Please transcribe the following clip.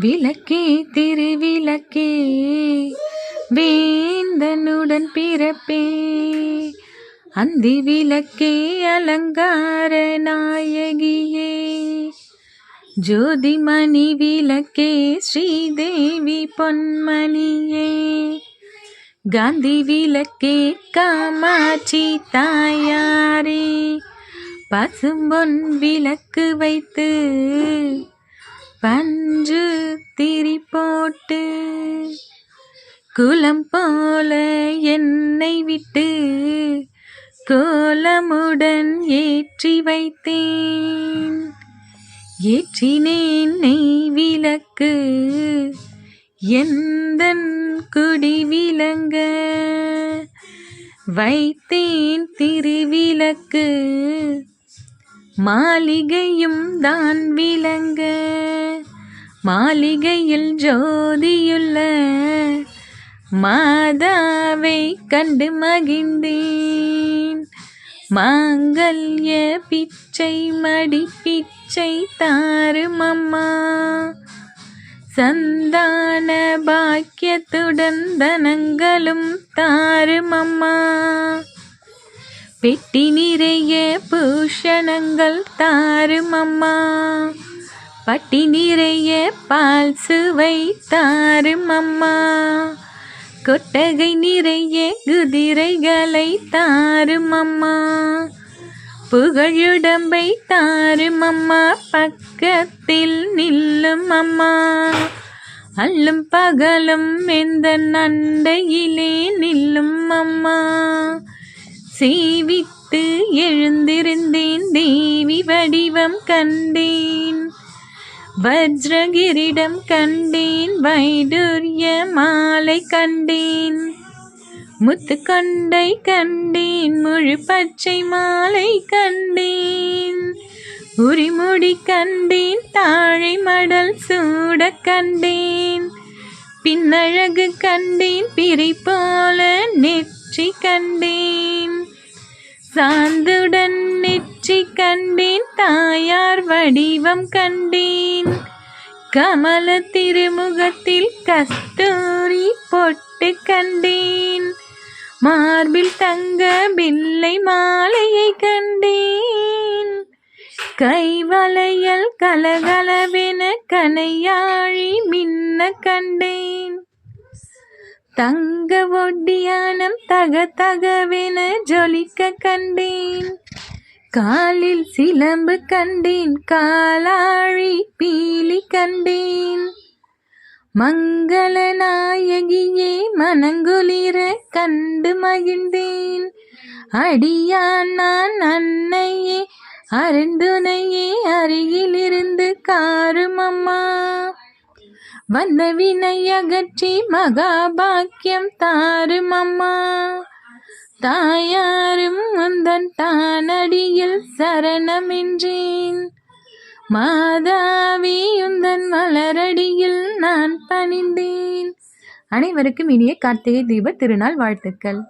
விளக்கே திருவிளக்கே வேந்தனுடன் பிறப்பே. அந்தி விளக்கே அலங்கார நாயகியே. ஜோதிமணி விளக்கே ஸ்ரீதேவி பொன்மணியே. காந்தி விளக்கே காமாட்சி தாயாரே. பசும்பொன் விளக்கு வைத்து பஞ்சு திரி போட்டு குலம் போல என்னை விட்டு கோலமுடன் ஏற்றி வைத்தேன். ஏற்றினேன் நெய் விளக்கு எந்த குடி விளங்க? வைத்தேன் திருவிளக்கு மாளிகையும் தான் விளங்க. மாளிகையில் ஜோதியுள்ள மாதாவை கண்டு மகிழ்ந்தேன். மாங்கல்ய பிச்சை மடி பிச்சை தாருமம்மா சந்தான பாக்கியத்துடன் தனங்களும் தாருமம்மா பெட்டி நிறைய பூஷணங்கள் தாருமம்மா பட்டி நிறைய பால் சுவை தாரும் அம்மா. கொட்டகை நிறைய குதிரைகளை தாரும் அம்மா. புகழுடம்பை தாரும் அம்மா. பக்கத்தில் நில்லும் அம்மா. அல்லும் பகலும் எந்த நண்டையிலே நில்லும் அம்மா. சீவித்து எழுந்திருந்தேன் தேவி வடிவம் கண்டேன் வஜ்ரகிரிடம் கண்டேன் வைடூரிய மாலை கண்டேன். முத்து கொண்டை கண்டேன் முழு பச்சை மாலை கண்டேன். உரிமுடி கண்டேன் தாழை மடல் சூட கண்டேன். பின்னழகு கண்டேன் பிரி போல நெற்றி கண்டேன். சாந்துடன் நெற்றி கண்டேன் தாயார் வடிவம் கண்டேன். கமல திருமுகத்தில் கஸ்தூரி பொட்டு கண்டேன். மார்பில் தங்க பிள்ளை மாலையை கண்டேன். கைவளையல் கலகலவென கனையாழி மின்ன கண்டேன். தங்க ஒட்டியானம் தக தகவென ஜொலிக்க கண்டேன். காலில் சிலம்பு கண்டேன் காலாழி பீலி கண்டேன். மங்கள நாயகியே மனங்குளிர கண்டு மகிழ்ந்தேன். அடியான் நான் அன்னையே அருந்துணையே அருகிலிருந்து காரும் அம்மா. வந்த வினை அகற்றி மகாபாக்கியம் தாரும் அம்மா. தாயாரும் முந்தன் தாய் சரணமென்றேன். மாதாவிந்தன் மலரடியில் நான் பணிந்தேன். அனைவருக்கும் இனிய கார்த்திகை தீப திருநாள் வாழ்த்துக்கள்.